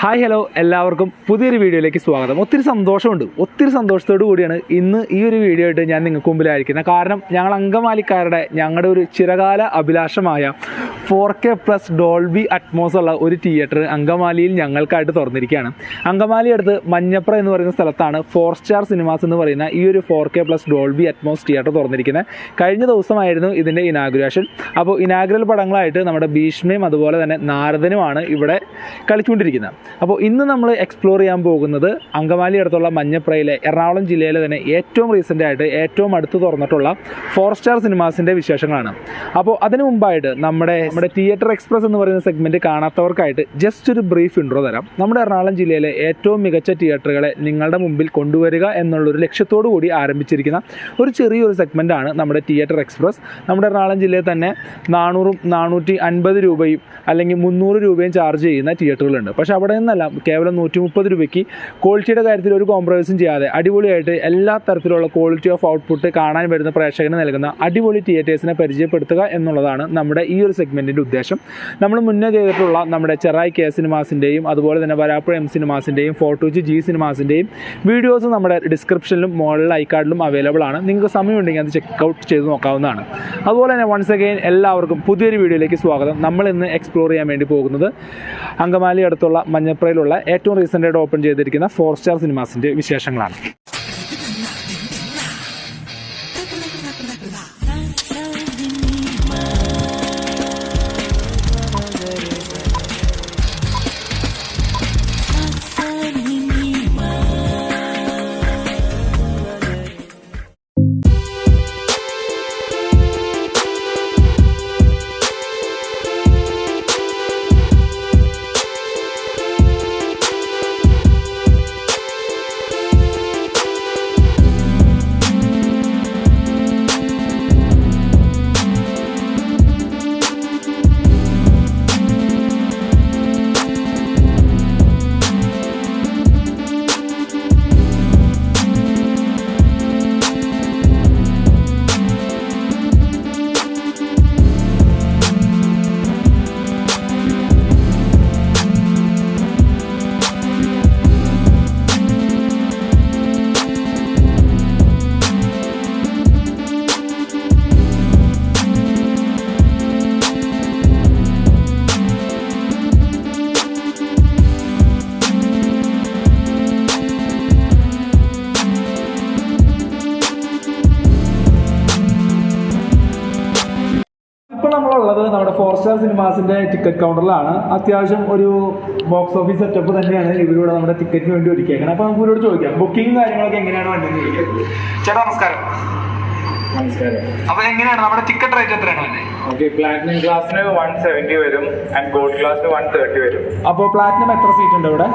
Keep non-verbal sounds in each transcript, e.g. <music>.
Hi hello എല്ലാവർക്കും പുതിയൊരു വീഡിയോയിലേക്ക് സ്വാഗതം. ഒത്തിരി സന്തോഷമുണ്ട്. ഒത്തിരി സന്തോഷത്തോടു കൂടിയാണ് ഇന്ന് ഈ ഒരു വീഡിയോ ആയിട്ട് ഞാൻ നിങ്ങൾക്ക് മുമ്പിലായിരിക്കുന്നത്. കാരണം ഞങ്ങൾ അങ്കമാലിക്കാരുടെ ഞങ്ങളുടെ ഒരു ചിരകാല അഭിലാഷമായ four K plus Dolby Atmos ഉള്ള ഒരു തിയേറ്റർ അങ്കമാലിയിൽ ഞങ്ങൾക്കായിട്ട് തുറന്നിരിക്കുകയാണ്. അങ്കമാലി അടുത്ത് മഞ്ഞപ്ര എന്ന് പറയുന്ന സ്ഥലത്താണ് ഫോർ സ്റ്റാർ സിനിമാസ് എന്ന് പറയുന്ന ഈ ഒരു four K plus Dolby Atmos theatre തുറന്നിരിക്കുന്നത്. കഴിഞ്ഞ ദിവസമായിരുന്നു ഇതിന്റെ ഇനാഗുറേഷൻ. അപ്പോൾ ഇനാഗുറൽ പടങ്ങളായിട്ട് നമ്മുടെ ഭീഷ്മയും അതുപോലെ തന്നെ നാരദനുമാണ് ഇവിടെ കളിച്ചുകൊണ്ടിരിക്കുന്നത്. അപ്പോൾ ഇന്ന് നമ്മൾ എക്സ്പ്ലോർ ചെയ്യാൻ പോകുന്നത് അങ്കമാലി അടുത്തുള്ള മഞ്ഞപ്രയിലെ എറണാകുളം ജില്ലയിലെ തന്നെ ഏറ്റവും റീസെന്റ് ആയിട്ട് ഏറ്റവും അടുത്ത് തുറന്നിട്ടുള്ള ഫോർ സ്റ്റാർ സിനിമാസിന്റെ വിശേഷങ്ങളാണ്. അപ്പോൾ അതിനു മുമ്പായിട്ട് നമ്മുടെ നമ്മുടെ തിയേറ്റർ എക്സ്പ്രസ് എന്ന് പറയുന്ന സെഗ്മെന്റ് കാണാത്തവർക്കായിട്ട് ജസ്റ്റ് ഒരു ബ്രീഫ് ഇൻട്രോ തരാം. നമ്മുടെ എറണാകുളം ജില്ലയിലെ ഏറ്റവും മികച്ച തിയേറ്ററുകളെ നിങ്ങളുടെ മുമ്പിൽ കൊണ്ടുവരിക എന്നുള്ളൊരു ലക്ഷ്യത്തോടു കൂടി ആരംഭിച്ചിരിക്കുന്ന ഒരു ചെറിയൊരു സെഗ്മെന്റാണ് നമ്മുടെ തിയേറ്റർ എക്സ്പ്രസ് നമ്മുടെ എറണാകുളം ജില്ലയിൽ തന്നെ നാനൂറും നാനൂറ്റി അൻപത് രൂപയും അല്ലെങ്കിൽ മുന്നൂറ് രൂപയും ചാർജ് ചെയ്യുന്ന തിയേറ്ററുകളുണ്ട് പക്ഷേ അവിടെ നിന്നല്ല കേവലം നൂറ്റി മുപ്പത് രൂപയ്ക്ക് ക്വാളിറ്റിയുടെ കാര്യത്തിൽ ഒരു കോംപ്രമൈസും ചെയ്യാതെ അടിപൊളിയായിട്ട് എല്ലാ തരത്തിലുള്ള ക്വാളിറ്റി ഓഫ് ഔട്ട്പുട്ട് കാണാൻ വരുന്ന പ്രേക്ഷകന് നൽകുന്ന അടിപൊളി തിയേറ്റേഴ്സിനെ പരിചയപ്പെടുത്തുക എന്നുള്ളതാണ് നമ്മുടെ ഈ ഒരു സെഗ്മെന്റിന്റെ ഉദ്ദേശം. നമ്മൾ മുന്നേ ചെയ്തിട്ടുള്ള നമ്മുടെ ചെറായി കെ സിനിമാസിന്റെയും അതുപോലെ തന്നെ വരാപ്പുഴ എം സിനിമാസിന്റെയും ഫോർട്ടൂച്ച് ജി സിനിമാസിന്റെയും വീഡിയോസ് നമ്മുടെ ഡിസ്ക്രിപ്ഷനിലും മുകളിൽ ഐക്കാർഡിലും അവൈലബിൾ ആണ്. നിങ്ങൾക്ക് സമയമുണ്ടെങ്കിൽ അത് ചെക്ക് ഔട്ട് ചെയ്ത് നോക്കാവുന്നതാണ്. അതുപോലെ തന്നെ വൺസ് അഗെയിൻ എല്ലാവർക്കും പുതിയൊരു വീഡിയോയിലേക്ക് സ്വാഗതം. നമ്മൾ ഇന്ന് എക്സ്പ്ലോർ ചെയ്യാൻ വേണ്ടി പോകുന്നത് അങ്കമാലി അടുത്തുള്ള മഞ്ഞപ്രയിലുള്ള ഏറ്റവും റീസെന്റായിട്ട് ഓപ്പൺ ചെയ്തിരിക്കുന്ന ഫോർ സ്റ്റാർ സിനിമാസിന്റെ വിശേഷങ്ങളാണ്. നമ്മുടെ ഫോർ സ്റ്റാർ സിനിമാസിന്റെ ടിക്കറ്റ് കൗണ്ടറിലാണ് അത്യാവശ്യം ഒരു ബോക്സ് ഓഫീസ് സെറ്റപ്പ് തന്നെയാണ് ഇവരോട് നമ്മുടെ ടിക്കറ്റിന് വേണ്ടി ഒരുക്കിയേക്കുന്നത് അപ്പോൾ നമുക്ക് ഇവരോട് ചോദിക്കാം ബുക്കിംഗ് കാര്യങ്ങളൊക്കെ എങ്ങനെയാണ് വേണ്ടത് ചേട്ടാ നമസ്കാരം. നമസ്കാരം. അപ്പൊ എങ്ങനെയാണ് നമ്മുടെ ടിക്കറ്റ് റേറ്റ് എത്രയാണ് വേണ്ടത് ഓക്കെ പ്ലാറ്റിനം ക്ലാസ്സിന് വൺ സെവന്റി വരും ആൻഡ് ഗോൾഡ് ക്ലാസ്സിന് വൺ തേർട്ടി വരും. അപ്പോൾ പ്ലാറ്റിനം എത്ര സീറ്റ് ഉണ്ട് ഇവിടെ?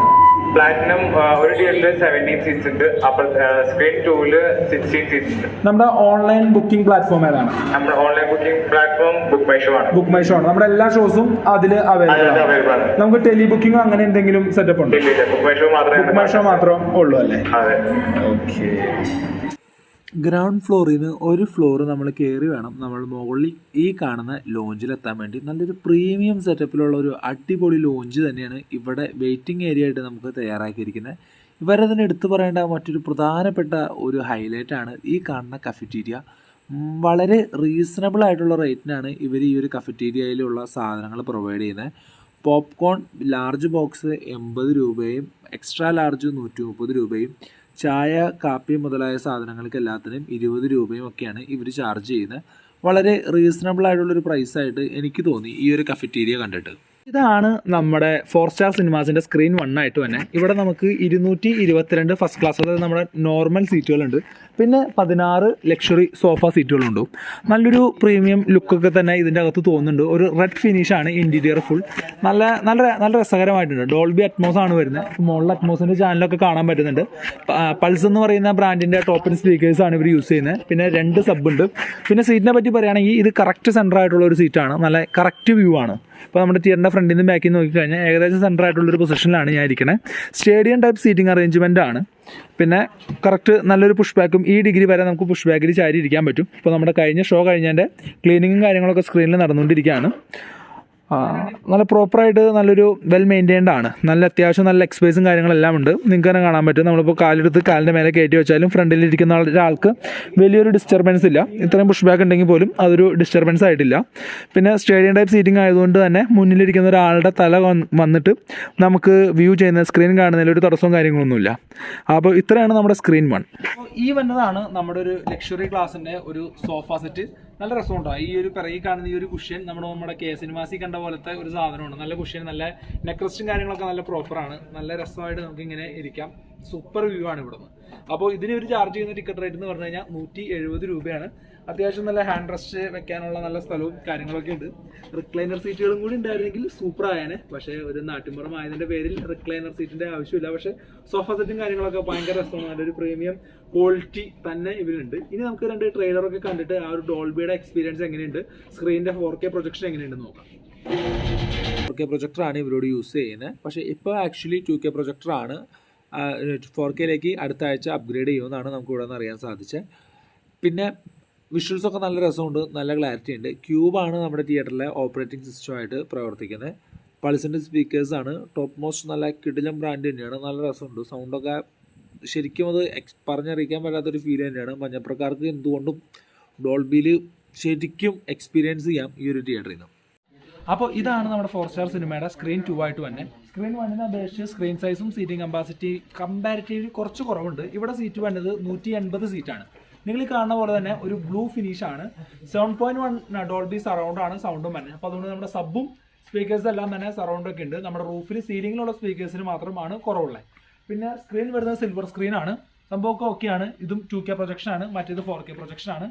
പ്ലാറ്റിനം ഒരു തിയേറ്ററിൽ സെവന്റീൻ സീറ്റ്സ് ഉണ്ട്. അപ്പോൾ സ്ക്രീൻ ടൂവിൽ സിക്സ്റ്റീൻ സീറ്റ്സ് ഉണ്ട്. നമ്മുടെ ഓൺലൈൻ ബുക്കിംഗ് പ്ലാറ്റ്ഫോം ഏതാണ്? നമ്മുടെ online booking platform book my show ആണ്. ബുക്ക് മൈ ഷോ ആണ്. നമ്മുടെ എല്ലാ ഷോസും അതിൽ അവൈലബിൾ ആണ്. അവൈലബിൾ ആണ്. നമുക്ക് ടെലി ബുക്കിംഗ് അങ്ങനെ എന്തെങ്കിലും സെറ്റപ്പ് ഉണ്ട്? ബുക്ക് മൈ ഷോ മാത്രമേ ബുക്ക് മൈ ഷോ മാത്രം ഉള്ളൂ അല്ലേ? അതെ. ഓക്കെ ഗ്രൗണ്ട് ഫ്ലോറിൽ നിന്ന് ഒരു ഫ്ലോർ നമ്മൾ കയറി വേണം. നമ്മൾ മുകളിൽ ഈ കാണുന്ന ലോഞ്ചിലെത്താൻ വേണ്ടി. നല്ലൊരു പ്രീമിയം സെറ്റപ്പിലുള്ള ഒരു അടിപൊളി ലോഞ്ച് തന്നെയാണ് ഇവിടെ വെയിറ്റിംഗ് ഏരിയ ആയിട്ട് നമുക്ക് തയ്യാറാക്കിയിരിക്കുന്നത്. ഇവരെ തന്നെ എടുത്തു പറയേണ്ട മറ്റൊരു പ്രധാനപ്പെട്ട ഒരു ഹൈലൈറ്റാണ് ഈ കാണുന്ന കഫറ്റീരിയ വളരെ റീസണബിൾ ആയിട്ടുള്ള റേറ്റിനാണ് ഇവർ ഈ ഒരു കഫറ്റീരിയയിലുള്ള സാധനങ്ങൾ പ്രൊവൈഡ് ചെയ്യുന്നത്. പോപ്കോൺ ലാർജ് ബോക്സ് എൺപത് രൂപയും എക്സ്ട്രാ ലാർജ് നൂറ്റി മുപ്പത് രൂപയും ചായ കാപ്പി മുതലായ സാധനങ്ങൾക്ക് എല്ലാത്തിനും ഇരുപത് രൂപയും ഒക്കെയാണ് ഇവർ ചാർജ് ചെയ്യുന്നത്. വളരെ റീസണബിൾ ആയിട്ടുള്ളൊരു പ്രൈസായിട്ട് എനിക്ക് തോന്നി ഈ ഒരു കഫറ്റീരിയ കണ്ടിട്ട്. ഇതാണ് നമ്മുടെ ഫോർ സ്റ്റാർ സിനിമാസിന്റെ സ്ക്രീൻ വൺ ആയിട്ട് തന്നെ. ഇവിടെ നമുക്ക് ഇരുന്നൂറ്റി ഇരുപത്തിരണ്ട് ഫസ്റ്റ് ക്ലാസ് അതായത് നമ്മുടെ നോർമൽ സീറ്റുകളുണ്ട് പിന്നെ പതിനാറ് ലക്ഷറി സോഫ സീറ്റുകളുണ്ട് നല്ലൊരു പ്രീമിയം ലുക്കൊക്കെ തന്നെ ഇതിന്റെ അകത്ത് തോന്നുന്നുണ്ട്. ഒരു റെഡ് ഫിനിഷാണ് ഇന്റീരിയർ ഫുൾ നല്ല നല്ല നല്ല രസകരമായിട്ടുണ്ട്. ഡോൾബി അറ്റ്മോസ് ആണ് വരുന്നത്. മോളിൽ അറ്റ്മോസിന്റെ ചാനലൊക്കെ കാണാൻ പറ്റുന്നുണ്ട്. പൾസ് എന്ന് പറയുന്ന ബ്രാൻഡിന്റെ ടോപ്പിൻ സ്പീക്കേഴ്സ് ആണ് ഇവർ യൂസ് ചെയ്യുന്നത്. പിന്നെ രണ്ട് സബ് ഉണ്ട്. പിന്നെ സീറ്റിനെ പറ്റി പറയുകയാണെങ്കിൽ ഇത് കറക്റ്റ് സെന്റർ ആയിട്ടുള്ള ഒരു സീറ്റാണ് നല്ല കറക്റ്റ് വ്യൂ ആണ്. ഇപ്പോൾ നമ്മുടെ തിയേറ്ററിന്റെ ഫ്രണ്ടിൽ നിന്ന് ബാക്കിൽ നിന്ന് നോക്കിക്കഴിഞ്ഞാൽ ഏകദേശം സെന്റർ ആയിട്ടുള്ളൊരു പൊസിഷനിലാണ് ഞാൻ ഇരിക്കുന്നത് സ്റ്റേഡിയം ടൈപ്പ് സീറ്റിംഗ് അറേഞ്ച്മെന്റ് ആണ്. പിന്നെ കറക്റ്റ് നല്ലൊരു പുഷ് ബാക്കും ഈ ഡിഗ്രി വരെ നമുക്ക് പുഷ് ബാക്കിൽ ചാരി ഇരിക്കാൻ പറ്റും. ഇപ്പോൾ നമ്മുടെ കഴിഞ്ഞ ഷോ കഴിഞ്ഞതിന്റെ ക്ലീനിങ്ങും കാര്യങ്ങളൊക്കെ സ്ക്രീനിൽ നടന്നുകൊണ്ടിരിക്കുകയാണ്. നല്ല പ്രോപ്പറായിട്ട് നല്ലൊരു വെൽ മെയിന്റൈൻഡ് ആണ്. നല്ല അത്യാവശ്യം നല്ല എക്സ്പേസും കാര്യങ്ങളെല്ലാം ഉണ്ട്. നിങ്ങൾക്ക് തന്നെ കാണാൻ പറ്റും. നമ്മളിപ്പോൾ കാലെടുത്ത് കാലിന്റെ മേലെ കയറ്റി വെച്ചാലും ഫ്രണ്ടിൽ ഇരിക്കുന്ന ഒരാൾക്ക് വലിയൊരു ഡിസ്റ്റർബൻസ് ഇല്ല. ഇത്രയും പുഷ് ബാക്ക് ഉണ്ടെങ്കിൽ പോലും അതൊരു ഡിസ്റ്റർബൻസ് ആയിട്ടില്ല. പിന്നെ സ്റ്റേഡിയം ടൈപ്പ് സീറ്റിംഗ് ആയതുകൊണ്ട് തന്നെ മുന്നിലിരിക്കുന്ന ഒരാളുടെ തല വന്ന് വന്നിട്ട് നമുക്ക് വ്യൂ ചെയ്യുന്ന സ്ക്രീൻ കാണുന്നതിൽ ഒരു തടസ്സവും കാര്യങ്ങളൊന്നുമില്ല. അപ്പോൾ ഇത്രയാണ് നമ്മുടെ സ്ക്രീൻ വൺ ഈ വന്നതാണ് നമ്മുടെ ഒരു ലക്ഷറി ക്ലാസ്സിന്റെ ഒരു സോഫ സെറ്റ് നല്ല രസമുണ്ടോ? ഈ ഒരു പിറകിൽ കാണുന്ന ഈ ഒരു കുഷ്യൻ നമ്മുടെ നമ്മുടെ കെ സിനിമാസി കണ്ട പോലത്തെ ഒരു സാധനമാണ് നല്ല കുഷ്യൻ നല്ല നെക്രസ്റ്റും കാര്യങ്ങളൊക്കെ നല്ല പ്രോപ്പറാണ് നല്ല രസമായിട്ട് നമുക്ക് ഇങ്ങനെ ഇരിക്കാം. സൂപ്പർ വ്യൂ ആണ് ഇവിടുന്ന്. അപ്പോൾ ഇതിന് ഒരു ചാർജ് ചെയ്യുന്ന ടിക്കറ്റ് റേറ്റ് എന്ന് പറഞ്ഞു കഴിഞ്ഞാൽ നൂറ്റി രൂപയാണ്. അത്യാവശ്യം നല്ല ഹാൻഡ് റെസ്റ്റ് വെക്കാനുള്ള നല്ല സ്ഥലവും കാര്യങ്ങളൊക്കെ ഉണ്ട്. റിക്ലൈനർ സീറ്റുകളും കൂടി ഉണ്ടായിരുന്നെങ്കിൽ സൂപ്പർ ആയേനെ. പക്ഷേ ഒരു നാട്ടിൻപുറം ആയതിന്റെ പേരിൽ റിക്ലൈനർ സീറ്റിന്റെ ആവശ്യമില്ല. പക്ഷേ സോഫ സെറ്റും കാര്യങ്ങളൊക്കെ ഭയങ്കര രസമാണ്. നല്ലൊരു പ്രീമിയം ക്വാളിറ്റി തന്നെ ഇവരുണ്ട് ഇനി നമുക്ക് രണ്ട് ട്രെയിലറൊക്കെ കണ്ടിട്ട് ആ ഒരു ഡോൾബിയുടെ എക്സ്പീരിയൻസ് എങ്ങനെയുണ്ട്? സ്ക്രീനിന്റെ ഫോർ കെ പ്രൊജക്ഷൻ എങ്ങനെയുണ്ടെന്ന് നോക്കാം. ഫോർ കെ പ്രൊജക്ടറാണ് ഇവരോട് യൂസ് ചെയ്യുന്നത്. പക്ഷേ ഇപ്പോൾ ആക്ച്വലി ടു കെ പ്രൊജക്ടറാണ് ഫോർ കെയിലേക്ക് അടുത്ത ആഴ്ച അപ്ഗ്രേഡ് ചെയ്യുമെന്നാണ് നമുക്ക് ഇവിടെ നിന്ന് അറിയാൻ സാധിച്ചത്. പിന്നെ വിഷ്വൽസ് ഒക്കെ നല്ല രസമുണ്ട് നല്ല ക്ലാരിറ്റി ഉണ്ട്. ക്യൂബാണ് നമ്മുടെ തിയേറ്ററിലെ ഓപ്പറേറ്റിംഗ് സിസ്റ്റമായിട്ട് പ്രവർത്തിക്കുന്നത്. പൾസിന്റെ സ്പീക്കേഴ്സാണ് ടോപ്പ് മോസ്റ്റ് നല്ല കിടിലം ബ്രാൻഡ് തന്നെയാണ്. നല്ല രസമുണ്ട്. സൗണ്ടൊക്കെ ശരിക്കും അത് എക്സ് പറഞ്ഞറിയിക്കാൻ പറ്റാത്തൊരു ഫീൽ തന്നെയാണ്. മഞ്ഞപ്പുറക്കാർക്ക് എന്തുകൊണ്ടും ഡോൾബിയിൽ ശരിക്കും എക്സ്പീരിയൻസ് ചെയ്യാം ഈ ഒരു തിയേറ്ററിൽ നിന്ന് അപ്പോൾ ഇതാണ് നമ്മുടെ ഫോർ സ്റ്റാർ സിനിമയുടെ സ്ക്രീൻ ടു ആയിട്ട് തന്നെ സ്ക്രീൻ വണ്ണിനെ അപേക്ഷിച്ച് സ്ക്രീൻ സൈസും സീറ്റിംഗ് കമ്പാസിറ്റി കമ്പാരിറ്റീവ്ലി കുറച്ച് കുറവുണ്ട്. ഇവിടെ സീറ്റ് വന്നത് നൂറ്റി എൺപത് സീറ്റാണ് നിങ്ങൾ കാണുന്ന പോലെ തന്നെ ഒരു ബ്ലൂ ഫിനിഷ് ആണ്. Seven point one Dolby surround ആണ് സൗണ്ടും തന്നെ. അപ്പോൾ അതുകൊണ്ട് നമ്മുടെ സബും സ്പീക്കേഴ്സ് എല്ലാം തന്നെ സറൗണ്ട് ഒക്കെ ഉണ്ട്. നമ്മുടെ റൂഫിൽ സീലിംഗിലുള്ള സ്പീക്കേഴ്സിന് മാത്രമാണ് കുറവുള്ളത് പിന്നെ സ്ക്രീൻ വരുന്നത് സിൽവർ സ്ക്രീൻ ആണ്. സംഭവമൊക്കെ ഓക്കെയാണ് ഇതും ടു കെ പ്രൊജക്ഷൻ ആണ്. മറ്റേത് ഫോർ കെ പ്രൊജക്ഷൻ ആണ്.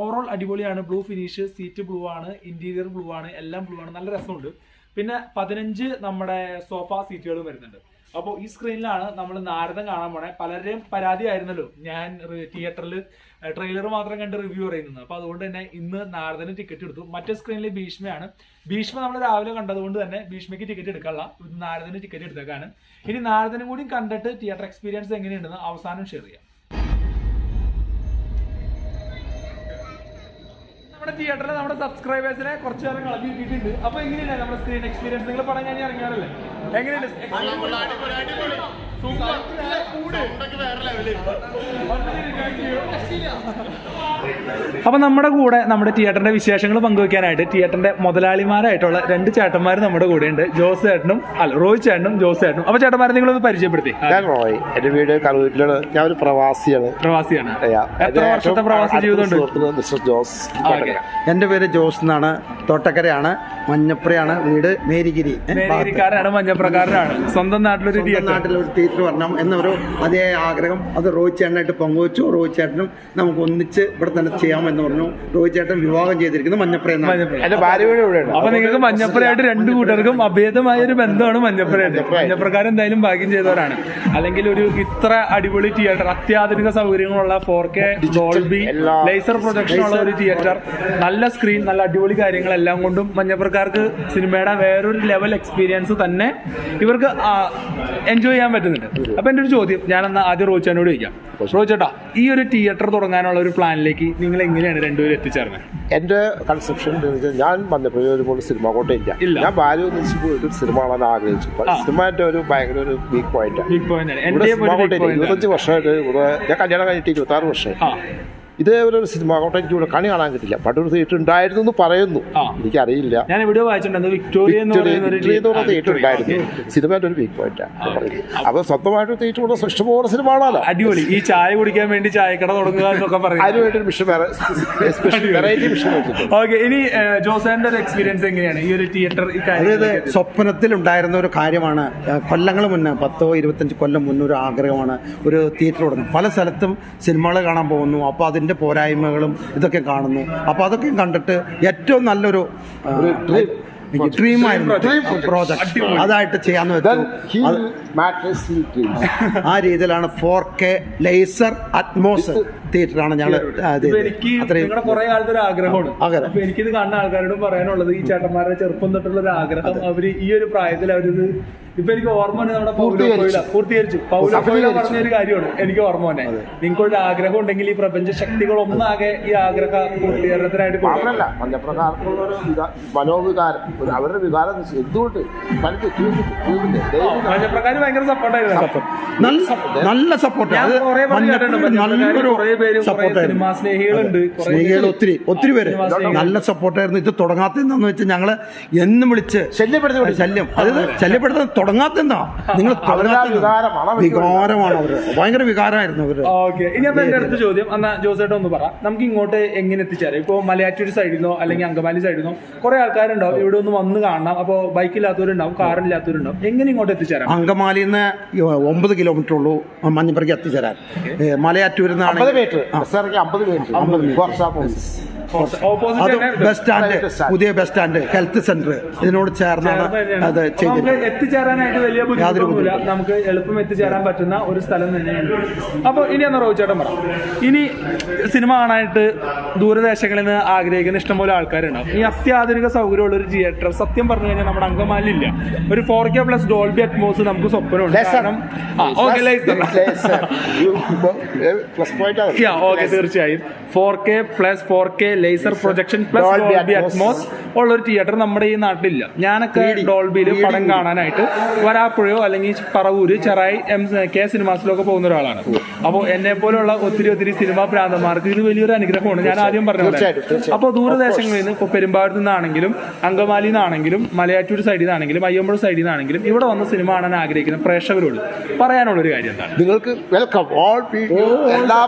ഓവറോൾ അടിപൊളിയാണ്. ബ്ലൂ ഫിനിഷ് സീറ്റ് ബ്ലൂ ആണ് ഇന്റീരിയർ ബ്ലൂ ആണ് എല്ലാം ബ്ലൂ ആണ്. നല്ല രസമുണ്ട്. പിന്നെ പതിനഞ്ച് നമ്മുടെ സോഫ സീറ്റുകളും വരുന്നുണ്ട്. അപ്പോൾ ഈ സ്ക്രീനിലാണ് നമ്മൾ നാരദം കാണാൻ പോണേ. പലരുടെയും പരാതി ആയിരുന്നല്ലോ. ഞാൻ തിയേറ്ററിൽ ട്രെയിലർ മാത്രം കണ്ട് റിവ്യൂ പറയുന്നത്. അപ്പോൾ അതുകൊണ്ട് തന്നെ ഇന്ന് നാരദന് ടിക്കറ്റ് എടുത്തു. മറ്റേ സ്ക്രീനിൽ ഭീഷ്മയാണ്. ഭീഷ്മ നമ്മൾ രാവിലെ കണ്ടതുകൊണ്ട് തന്നെ ഭീഷ്മയ്ക്ക് ടിക്കറ്റ് എടുക്കാനുള്ള നാരദന് ടിക്കറ്റ് എടുത്തേക്കാണ്. ഇനി നാരദനും കൂടി കണ്ടിട്ട് തിയേറ്റർ എക്സ്പീരിയൻസ് എങ്ങനെയുണ്ടെന്ന് അവസാനം ഷെയർ ചെയ്യാം. നമ്മുടെ തിയേറ്ററിൽ നമ്മുടെ സബ്സ്ക്രൈബേഴ്സിനെ കുറച്ച് നേരം കളഞ്ഞിട്ടുണ്ട് കിട്ടിയിട്ടുണ്ട് അപ്പൊ എങ്ങനെയാണ് നമ്മുടെ സ്ക്രീൻ എക്സ്പീരിയൻസ് നിങ്ങൾ പടം ഞാൻ ഇറങ്ങിയാറല്ലേ എങ്ങനെയുണ്ട്? അപ്പൊ നമ്മുടെ കൂടെ നമ്മുടെ തിയേറ്ററിന്റെ വിശേഷങ്ങൾ പങ്കുവെക്കാനായിട്ട് തിയേറ്ററിന്റെ മുതലാളിമാരായിട്ടുള്ള രണ്ട് ചേട്ടന്മാർ നമ്മുടെ കൂടെ ഉണ്ട്. ജോസ് ചേട്ടനും അല്ല റോഹിത് ചേട്ടനും ജോസ് ചേട്ടനും. അപ്പൊ ചേട്ടന്മാരെ നിങ്ങളൊന്ന് പരിചയപ്പെടുത്തി. ഞാൻ റോയ്. എന്റെ വീട് കറുവീട്ടിലാണ് ഞാൻ ഒരു പ്രവാസിയാണ്. പ്രവാസിയാണ്. എത്ര എന്റെ വർഷത്തെ പ്രവാസി ജീവിതം ജീവിതമുണ്ട്? സുഹൃത്ത് മിസ്റ്റർ ജോസ്. എന്റെ പേര് ജോസ് എന്നാണ്. തോട്ടക്കരയാണ് മഞ്ഞപ്രയാണ് വീട് മേരിഗിരി മഞ്ഞപ്രക്കാരനാണ് സ്വന്തം നാട്ടിലൊരു നാട്ടിലൊരു തിയേറ്റർ വരണം എന്നൊരു അതേ ആഗ്രഹം. അത് റോഹിത് ചേട്ടനായിട്ട് പങ്കുവച്ചു. റോഹിത് ചേട്ടനും നമുക്ക് ഒന്നിച്ച് ഇവിടെ തന്നെ ചെയ്യാമെന്ന് പറഞ്ഞു. റോഹിത് ചേട്ടൻ വിവാഹം ചെയ്തിരിക്കുന്നത് മഞ്ഞപ്ര അപ്പൊ നിങ്ങൾക്ക് മഞ്ഞപ്പുരയായിട്ട് രണ്ടു കൂട്ടർക്കും അഭേദമായ ഒരു ബന്ധമാണ് മഞ്ഞപ്പുരയായിട്ട് മഞ്ഞപ്രക്കാരൻ എന്തായാലും ഭാഗ്യം ചെയ്തവരാണ്. അല്ലെങ്കിൽ ഒരു ഇത്ര അടിപൊളി തിയേറ്റർ അത്യാധുനിക സൗകര്യങ്ങളുള്ള four K Dolby laser projection ഉള്ള ഒരു തിയേറ്റർ നല്ല സ്ക്രീൻ നല്ല അടിപൊളി കാര്യങ്ങളെല്ലാം കൊണ്ടും മഞ്ഞപ്പുറക്കാർക്ക് സിനിമയുടെ വേറൊരു ലെവൽ എക്സ്പീരിയൻസ് തന്നെ ഇവർക്ക് എൻജോയ് ചെയ്യാൻ പറ്റുന്നുണ്ട്. അപ്പൊ എന്റെ ഒരു ചോദ്യം ഞാൻ എന്നാ ആദ്യം റോച്ചനോട് ചോദിക്കാം. റോച്ചേട്ടാ ഈ ഒരു തിയേറ്റർ തുടങ്ങാനുള്ള ഒരു പ്ലാനിലേക്ക് നിങ്ങൾ എങ്ങനെയാണ് രണ്ടുപേരും എത്തിച്ചേർന്നത് എന്റെ കൺസെപ്ഷൻ ഞാൻ മഞ്ഞപ്പുറ സിനിമ കോട്ടയില്ല ഇല്ല. ഞാൻ ബാലു പോയിട്ട് സിനിമ കാണാൻ ആഗ്രഹിച്ചു. ആ. സിനിമ എന്റെ ഒരു ഭയങ്കര ഒരു വീക്ക് പോയിന്റ് ഒരു ഇരുപത്തഞ്ച് വർഷമായിട്ട് ഞാൻ കല്യാണം കഴിഞ്ഞിട്ട് ഇരുപത്തി ആറ് വർഷം ആ. ഇതേപോലെ ഒരു സിനിമ കോട്ട എനിക്ക് ഇവിടെ കണി കാണാൻ കിട്ടില്ല. പണ്ടൊരു തിയേറ്റർ ഉണ്ടായിരുന്നു എന്ന് പറയുന്നു. എനിക്കറിയില്ല. ഞാൻ ഇവിടെ വായിച്ചിട്ടുണ്ട്. വിക്ടോറിയ തിയേറ്റർ ഉണ്ടായിരുന്നു സിനിമയുടെ ഒരു വീക്ക് പോയിന്റ് അപ്പൊ സ്വന്തമായിട്ട് തിയേറ്റർ കൂടെ ഇഷ്ടംപോലെ സിനിമ കാണാലോ. അടിപൊളി. ഈ ചായ കുടിക്കാൻ വേണ്ടി ചായക്കട തുടങ്ങുക എന്നൊക്കെ പറയും അതിനുവേണ്ടി ഒരു മിഷൻ വേറെ വെറൈറ്റി മിഷൻ ഓക്കെ ഇനി ജോസാന്റെ ഒരു എക്സ്പീരിയൻസ് എങ്ങനെയാണ്? ഈ ഒരു തിയേറ്റർ അതായത് സ്വപ്നത്തിൽ ഉണ്ടായിരുന്ന ഒരു കാര്യമാണ് കൊല്ലങ്ങൾ മുന്നേ പത്തോ ഇരുപത്തഞ്ച് കൊല്ലം മുന്നേ ഒരു ആഗ്രഹമാണ് ഒരു തിയേറ്റർ തുടങ്ങുന്നത്. പല സ്ഥലത്തും സിനിമകൾ കാണാൻ പോകുന്നു. അപ്പോൾ അതിന്റെ പോരായ്മകളും ഇതൊക്കെ കാണുന്നു. അപ്പോൾ അതൊക്കെ കണ്ടിട്ട് ഏറ്റവും നല്ലൊരു പ്രോജക്ട് അതായിട്ട് ചെയ്യാന്ന് വെച്ചു. <laughs> ആ രീതിയിലാണ് ഫോർ കെ ലേസർ അറ്റ്മോസ് തിയേറ്ററാണ് ഞങ്ങൾ ഞങ്ങൾ എനിക്ക് കുറെ ഒരു ആഗ്രഹമാണ്. അപ്പൊ എനിക്കിത് കാണുന്ന ആൾക്കാരോടും പറയാനുള്ളത് ഈ ചേട്ടന്മാരുടെ ചെറുപ്പം തൊട്ടുള്ള ഒരു ആഗ്രഹം അവർ ഈ ഒരു പ്രായത്തിൽ അവരിത് ഇപ്പൊ എനിക്ക് ഓർമ്മ നമ്മുടെ പൗലോ പൂർത്തീകരിച്ചു. പറഞ്ഞൊരു പൂർത്തീകരിച്ചു. പൗലോ കൊയ്ല കാര്യമാണ്. എനിക്ക് ഓർമ്മ തന്നെ നിങ്ങൾക്കൊരു ആഗ്രഹം ഉണ്ടെങ്കിൽ ഈ പ്രപഞ്ച ശക്തികൾ ഒന്നാകെ ഈ ആഗ്രഹ പൂർത്തീകരണത്തിനായിട്ട് കൊടുക്കും. മാത്രമല്ല മഞ്ഞപ്രകാരത്തിലുള്ള ഒരു മനോവികാരം അവരുടെ വികാരം എന്തുകൊണ്ട് ഭയങ്കര സപ്പോർട്ടായിരുന്നു നല്ല സപ്പോർട്ട് സിനിമാ സ്നേഹികളുണ്ട്. സ്നേഹികൾ ഒത്തിരി ഒത്തിരി പേര്. നല്ല സപ്പോർട്ടായിരുന്നു ഇത് തുടങ്ങാത്തെന്താന്ന് വെച്ചാൽ ഞങ്ങൾ എന്നും വിളിച്ച് ശല്യപ്പെടുത്തി ശല്യം. അതായത് ശല്യപ്പെടുത്താൻ തുടങ്ങാത്തെന്താ <laughs> നിങ്ങൾ വികാരമാണ് അവർ? ഭയങ്കര വികാരമായിരുന്നു അവർ. ഓക്കെ. ഇനി അപ്പൊ എന്റെ അടുത്ത ചോദ്യം. എന്നാ ജോസേട്ട ഒന്ന് പറ. നമുക്ക് ഇങ്ങോട്ട് എങ്ങനെ എത്തിച്ചേരാം ഇപ്പൊ മലയാറ്റൂർ സൈഡിൽ നിന്നോ അല്ലെങ്കിൽ അങ്കമാലി സൈഡിൽ നിന്നോ കുറെ ആൾക്കാരുണ്ടാവും. ഇവിടെ ഒന്ന് വന്ന് കാണണം. അപ്പൊ ബൈക്കില്ലാത്തവരുണ്ടാവും കാറില്ലാത്തവരുണ്ടാവും എങ്ങനെ ഇങ്ങോട്ട് എത്തിച്ചേരാം? അങ്കമാലിയിൽ നിന്ന് ഒമ്പത് കിലോമീറ്റർ ഉള്ളൂ മഞ്ഞപ്പുറയ്ക്ക് എത്തിച്ചേരാൻ. മലയാറ്റൂരിൽ നിന്നാണ് മീറ്റർ അമ്പത് മീറ്റർ അമ്പത് അത് ബസ് സ്റ്റാൻഡ്. പുതിയ ബസ് സ്റ്റാൻഡ് ഹെൽത്ത് സെന്റർ ഇതിനോട് ചേർന്നാണ്. അത് ചെയ്തിരിക്കുന്നത് എത്തിച്ചേരാനായിട്ട് വലിയ ബുദ്ധിമുട്ടൊന്നുമില്ല. നമുക്ക് എളുപ്പം എത്തിച്ചേരാൻ പറ്റുന്ന ഒരു സ്ഥലം തന്നെയാണ്. അപ്പോൾ ഇനി എന്നാ റോഹിച്ചേട്ടൻ പറ. ഇനി സിനിമ കാണാനായിട്ട് ദൂരദേശങ്ങളിൽ നിന്ന് ആഗ്രഹിക്കുന്ന ഇഷ്ടംപോലെ ആൾക്കാരുണ്ടാവും. ഈ അത്യാധുനിക സൗകര്യമുള്ള ഒരു തിയേറ്റർ സത്യം പറഞ്ഞു കഴിഞ്ഞാൽ നമ്മുടെ അംഗമാലില്ല ഒരു four K plus Dolby Atmos നമുക്ക് സ്വപ്നമുണ്ട്. കാരണം ഓക്കെ പ്ലസ് പോയിന്റ് ആണ് ഓക്കെ തീർച്ചയായും. Four K plus four K laser projection plus Dolby Atmos ഉള്ള ഒരു തിയേറ്റർ നമ്മുടെ ഈ നാട്ടിലില്ല. ഞാനൊക്കെ ഡോൾബിയിൽ പടം കാണാനായിട്ട് വരാപ്പുഴയോ അല്ലെങ്കിൽ പറവൂര് ചെറായി എം കെ സിനിമാസിലൊക്കെ പോകുന്ന ഒരാളാണ്. അപ്പോൾ എന്നെ പോലുള്ള ഒത്തിരി ഒത്തിരി സിനിമാ ഭ്രാന്തന്മാർക്ക് ഇത് വലിയൊരു അനുഗ്രഹമാണ്. ഞാൻ ആദ്യം പറഞ്ഞത്. അപ്പോൾ ദൂരദേശങ്ങളിൽ നിന്ന് ഇപ്പോൾ പെരുമ്പാവൂരിൽ നിന്നാണെങ്കിലും അങ്കമാലിയിൽ നിന്നാണെങ്കിലും മലയാറ്റൂർ സൈഡിൽ നിന്നാണെങ്കിലും അയ്യമ്പുഴ സൈഡിൽ നിന്നാണെങ്കിലും ഇവിടെ വന്ന സിനിമ കാണാൻ ആഗ്രഹിക്കുന്ന പ്രേക്ഷകരോട് പറയാനുള്ള ഒരു കാര്യം എന്താണ്? നിങ്ങൾക്ക് വെൽക്കം ഓൾ എല്ലാ.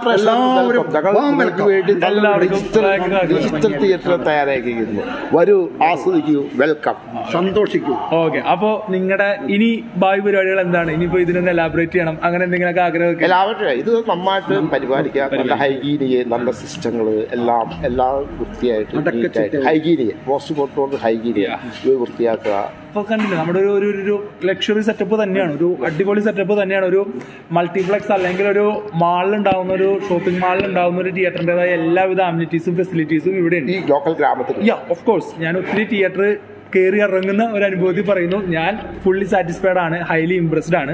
ഡിജിറ്റൽ തിയേറ്റർ തയ്യാറാക്കിയിരിക്കുന്നു. വരൂ ആസ്വദിക്കൂ വെൽക്കം സന്തോഷിക്കൂ. ഓക്കെ അപ്പോ നിങ്ങളുടെ ഇനി ഭാവി പരിപാടികൾ എന്താണ്? ഇനിയിപ്പോ ഇതിനൊന്ന് എലാബറേറ്റ് ചെയ്യണം. അങ്ങനെ എന്തെങ്കിലുമൊക്കെ ആഗ്രഹമൊക്കെ എല്ലാവരും ഇത് നന്നായിട്ട് പരിപാലിക്കുക. നല്ല ഹൈഗീനിയെ നല്ല സിസ്റ്റങ്ങൾ എല്ലാം എല്ലാ വൃത്തിയായിട്ട് ഹൈഗീനിയെ പോസ്റ്റ് കൊണ്ടുകൊണ്ട് ഹൈഗീനിയ ഇത് വൃത്തിയാക്കുക. ഇപ്പൊ കണ്ടില്ല നമ്മുടെ ഒരു ഒരു ഒരു ലക്ഷറി സെറ്റപ്പ് തന്നെയാണ്. ഒരു അടിപൊളി സെറ്റപ്പ് തന്നെയാണ്. ഒരു മൾട്ടിപ്ലക്സ് അല്ലെങ്കിൽ ഒരു മാളിൽ ഉണ്ടാവുന്ന ഒരു ഷോപ്പിംഗ് മാളിൽ ഉണ്ടാവുന്ന ഒരു തിയേറ്ററിന്റെതായ എല്ലാവിധ അമ്യൂണിറ്റീസും ഫെസിലിറ്റീസും ഇവിടെ ഉണ്ട്. ഈ ലോക്കൽ ഗ്രാമത്തിൽ യാ ഓഫ് കോഴ്സ് ഞാൻ ഒത്തിരി തിയേറ്റർ കയറി ഇറങ്ങുന്ന ഒരു അനുഭവത്തിൽ പറയുന്നു ഞാൻ ഫുള്ളി സാറ്റിസ്ഫൈഡ് ആണ് ഹൈലി ഇംപ്രസ്ഡ് ആണ്.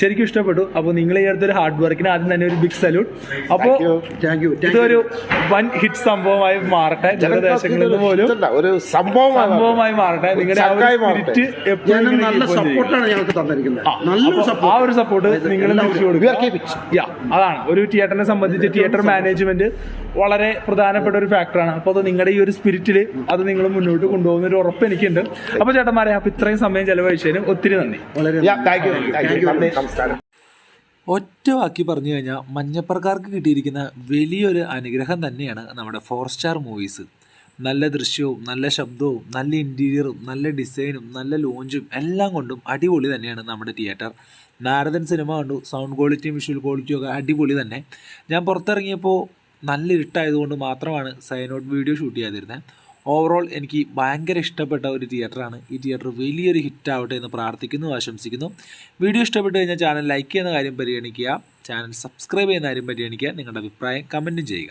ശരിക്കും ഇഷ്ടപ്പെട്ടു. അപ്പോൾ നിങ്ങൾ ഈ അടുത്തൊരു ഹാർഡ് വർക്കിന് ആദ്യം തന്നെ ഒരു ബിഗ് സല്യൂട്ട് അപ്പോൾ ഇതൊരു വൻ ഹിറ്റ് സംഭവമായി മാറട്ടെ. ജനദേശങ്ങളിൽ നിന്ന് പോലും ഒരു സംഭവമായി സംഭവമായി മാറട്ടെ. നിങ്ങളുടെ ആ ഒരു സ്പിരിറ്റ് എപ്പോഴും നല്ല സപ്പോർട്ടാണ് ഞങ്ങൾക്ക് തന്നിരിക്കുന്നത്. ആ സപ്പോർട്ട് ഒരു സപ്പോർട്ട് നിങ്ങൾ തിരിച്ചു കൊടുക്കുക അതാണ്. ഒരു തിയേറ്ററിനെ സംബന്ധിച്ച് തിയേറ്റർ മാനേജ്മെന്റ് വളരെ പ്രധാനപ്പെട്ട ഒരു ഫാക്ടറാണ് അപ്പോൾ അത് നിങ്ങളുടെ ഈ ഒരു സ്പിരിറ്റിൽ അത് നിങ്ങൾ മുന്നോട്ട് കൊണ്ടുപോകുന്ന ഒരു ഉറപ്പ് എനിക്കുണ്ട്. അപ്പോൾ ചേട്ടന്മാരെ അപ്പോൾ ഇത്രയും സമയം ചെലവഴിച്ചതിന് ഒത്തിരി നന്ദി. നമസ്കാരം. ഒറ്റ വാക്കി പറഞ്ഞു കഴിഞ്ഞാൽ മഞ്ഞപ്പറക്കാർക്ക് കിട്ടിയിരിക്കുന്ന വലിയൊരു അനുഗ്രഹം തന്നെയാണ് നമ്മുടെ ഫോർ സ്റ്റാർ മൂവീസ് നല്ല ദൃശ്യവും നല്ല ശബ്ദവും നല്ല ഇന്റീരിയറും നല്ല ഡിസൈനും നല്ല ലോഞ്ചും എല്ലാം കൊണ്ടും അടിപൊളി തന്നെയാണ് നമ്മുടെ തിയേറ്റർ നാരദൻ സിനിമ കണ്ടു. സൗണ്ട് ക്വാളിറ്റിയും വിഷ്വൽ ക്വാളിറ്റിയും ഒക്കെ അടിപൊളി തന്നെ. ഞാൻ പുറത്തിറങ്ങിയപ്പോൾ നല്ല ഇരുട്ടായതുകൊണ്ട് മാത്രമാണ് സൈനോട്ട് വീഡിയോ ഷൂട്ട് ചെയ്യാതിരുന്നത് ഓവറോൾ എനിക്ക് ഭയങ്കര ഇഷ്ടപ്പെട്ട ഒരു തിയേറ്ററാണ് ഈ തിയേറ്റർ വലിയൊരു ഹിറ്റ് ആവട്ടെ എന്ന് പ്രാർത്ഥിക്കുന്നു ആശംസിക്കുന്നു. വീഡിയോ ഇഷ്ടപ്പെട്ട് കഴിഞ്ഞാൽ ചാനൽ ലൈക്ക് ചെയ്യുന്ന കാര്യം പരിഗണിക്കുക. ചാനൽ സബ്സ്ക്രൈബ് ചെയ്യുന്ന കാര്യം പരിഗണിക്കുക. നിങ്ങളുടെ അഭിപ്രായം കമന്റും ചെയ്യുക.